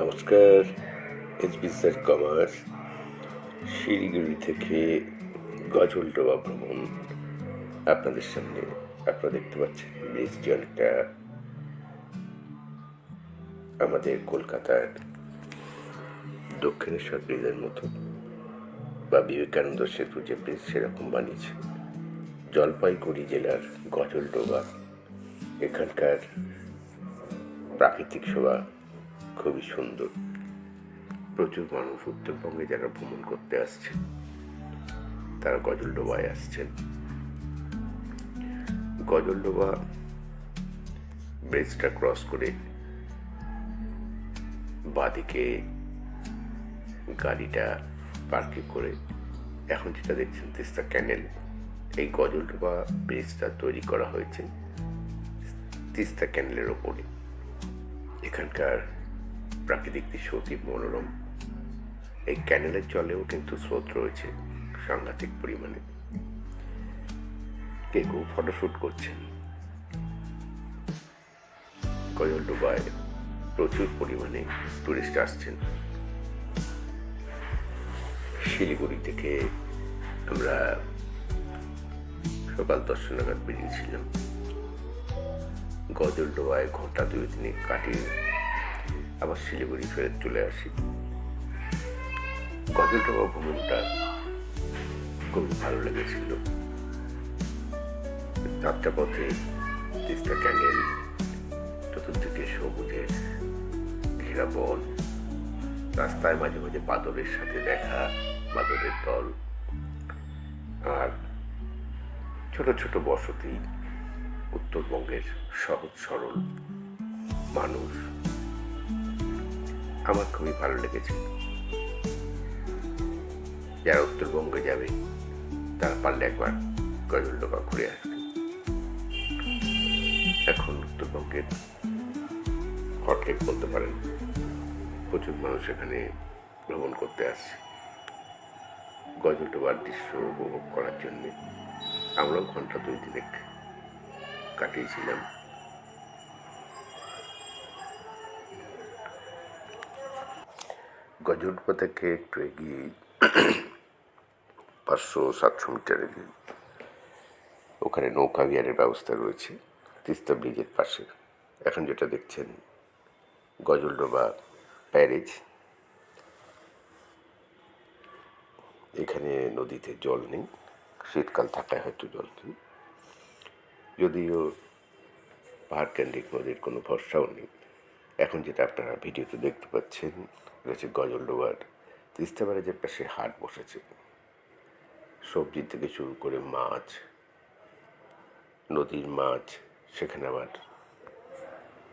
নমস্কার HB sir commerce, Siliguri থেকে গজলডোবা ভ্রমণ আপনাদের সামনে আপনারা দেখতে পাচ্ছেন ব্রিজটি অনেকটা আমাদের কলকাতার দক্ষিণেশ্বর ব্রিজের মতো বা বিবেকানন্দ সেতু যে ব্রিজ সেরকম বানিয়েছে। জলপাইগুড়ি জেলার গজলডোবা এখানকার প্রাকৃতিক শোভা খুবই সুন্দর। প্রচুর মানুষ উত্তরবঙ্গে যারা ভ্রমণ করতে আসছে তারা গজলডোবায় আসছেন। গজলডোবা ব্রিজটা ক্রস করে বাদিকে গাড়িটা পার্কিং করে এখন যেটা দেখছেন তিস্তা ক্যানেল এই গজলডোবা ব্রিজটা তৈরি করা হয়েছে তিস্তা ক্যানেলের ওপরে। এখানকার প্রাকৃতিক দৃশ্য অতি মনোরম। এই ক্যানেলের জলেও কিন্তু স্রোত রয়েছে সাংঘাতিক পরিমাণে। কে কেউ ফটোশ্যুট করছেন। গজলডোবায় প্রচুর পরিমাণে টুরিস্ট আসছেন। শিলিগুড়ি থেকে আমরা সকাল দশটা নাগাদ বেরিয়েছিলাম। গজলডোবায় ঘণ্টা দুই তিনে কাটিয়ে আবার শিলিগুড়ি ফেরত চলে আসি। গজলডোবা ভ্রমণটা খুবই ভালো লেগেছিল। যাত্রাপথে তিস্তা ক্যানেল চতুর্দিকে সবুজের ঘেরা বন, রাস্তায় মাঝে মাঝে বাদরের সাথে দেখা বাদরের দল। আর ছোট ছোট বসতি উত্তরবঙ্গের সহজ সরল মানুষ। আমার খুবই ভালো লেগেছে। যারা উত্তরবঙ্গে যাবে, তারা পারলে একবার গজলডোবা ঘুরে আসবে। এখন উত্তরবঙ্গের হটকেক বলতে পারেন, প্রচুর মানুষ এখানে ভ্রমণ করতে আসছে। গজলডোবার দৃশ্য উপভোগ করার জন্যে আমরাও ঘণ্টা দুই দিনেক কাটিয়েছিলাম। গজলডোবা থেকে একটু এগিয়ে পাঁচশো সাতশো মিটার এগিয়ে। ওখানে নৌকা বিহারের ব্যবস্থা রয়েছে, তিস্তা ব্রিজের পাশে। এখন যেটা দেখছেন, গজলডোবা প্যারেজ। এখানে নদীতে জল নেই, শীতকাল থাকায় হয়তো জল নেই। যদিও পাহাড় কেন্দ্রিক নদীর কোনো ভরসাও নেই। এখন যেটা আপনারা ভিডিওতে দেখতে পাচ্ছেন রয়েছে গজলডোবার তিস্তা ব্যারেজের পাশে হাট বসেছে। সবজি থেকে শুরু করে মাছ, নদীর মাছ, সেখানে আবার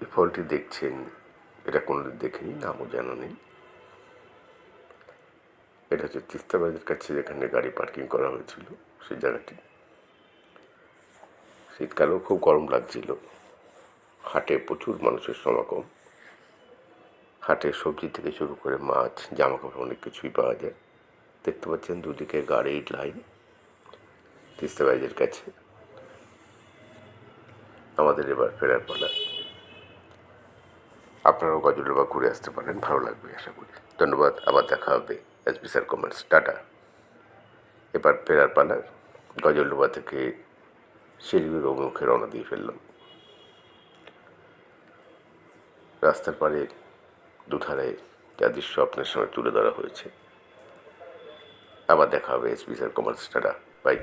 এই ফলটি দেখছেন। এটা কোনোদিন দেখিনি, নামও জানা নেই। এটা হচ্ছে তিস্তা ব্যারেজের কাছে যেখানে গাড়ি পার্কিং করা হয়েছিল, সেই জায়গাটি। শীতকালেও খুব গরম লাগছিল। হাটে প্রচুর মানুষের সমাগম। হাটে সবজি থেকে শুরু করে মাছ জামা কাপড় অনেক কিছুই পাওয়া যায়। দেখতে পাচ্ছেন দুদিকে গাড়ির লাইন, তিস্তা ব্যারেজের কাছে। আমাদের এবার ফেরার পালা। আপনারাও গজলডোবা ঘুরে আসতে পারেন, ভালো লাগবে আশা করি। ধন্যবাদ, আবার দেখা হবে S B sir commerce, tata. এবার ফেরার পালা গজলডোবা থেকে শিলিগুড়ির অভিমুখে রওনা দিয়ে ফেললাম। রাস্তার পাড়ে দুধারে যা দৃশ্য আপনার সামনে তুলে ধরা হয়েছে। আবার দেখা হবে, S B sir commerce tata bye